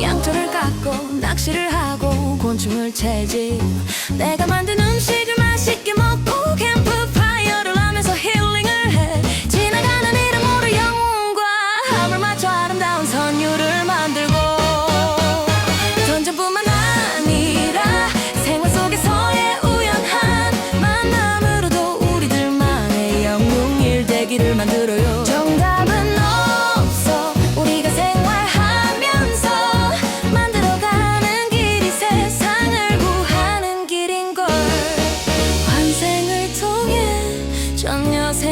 양초를 깎고 낚시를 하고 곤충을 채집 내가 만든 음식을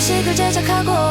음식을 제작하고 지